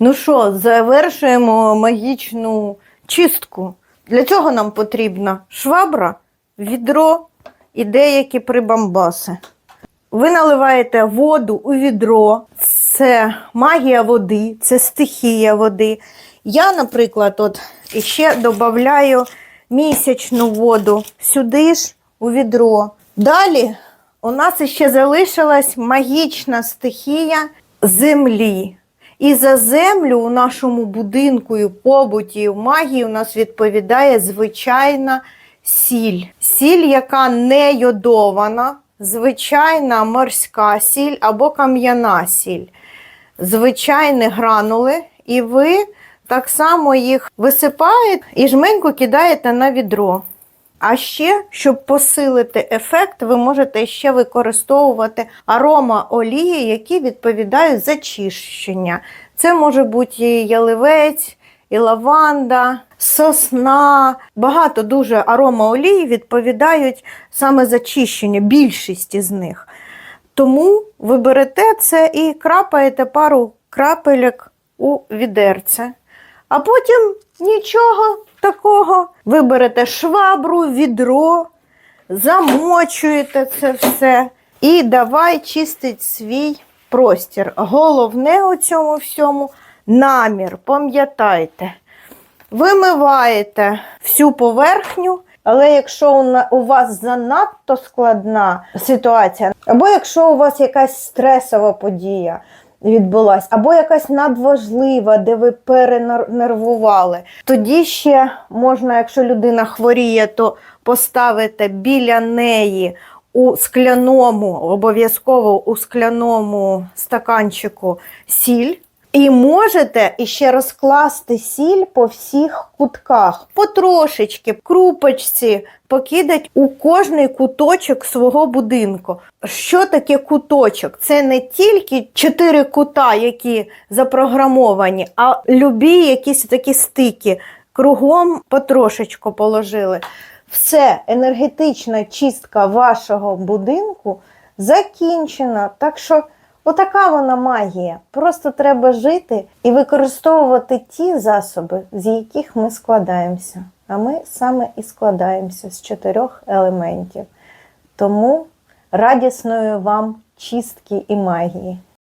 Ну що, завершуємо магічну чистку. Для цього нам потрібна швабра, відро і деякі прибамбаси. Ви наливаєте воду у відро, це магія води, це стихія води. Я, наприклад, от ще додаю місячну воду сюди ж у відро. Далі у нас ще залишилась магічна стихія землі. І за землю у нашому будинку і побуті, і в магії у нас відповідає звичайна сіль. Сіль, яка не йодована, звичайна морська сіль або кам'яна сіль. Звичайні гранули, і ви так само їх висипаєте і жменьку кидаєте на відро. А ще, щоб посилити ефект, ви можете ще використовувати арома олії, які відповідають за чищення. Це може бути і яливець, і лаванда, сосна. Багато дуже арома олії відповідають саме за чищення, більшість із них. Тому ви берете це і крапаєте пару крапелек у відерце. А потім нічого такого. Ви берете швабру, відро, замочуєте це все і давай чистить свій простір. Головне у цьому всьому намір, пам'ятайте. Вимиваєте всю поверхню, але якщо у вас занадто складна ситуація, або якщо у вас якась стресова подія відбулась, або якась надважлива, де ви перенервували, тоді ще можна, якщо людина хворіє, то поставити біля неї у скляному, обов'язково у скляному стаканчику сіль. І можете іще розкласти сіль по всіх кутках, потрошечки, крупочці, покидать у кожний куточок свого будинку. Що таке куточок? Це не тільки чотири кута, які запрограмовані, а любі якісь такі стики. Кругом потрошечку положили. Все, енергетична чистка вашого будинку закінчена. Так що Отака вона магія. Просто треба жити і використовувати ті засоби, з яких ми складаємося. А ми саме і складаємося з чотирьох елементів. Тому радісної вам чистки і магії.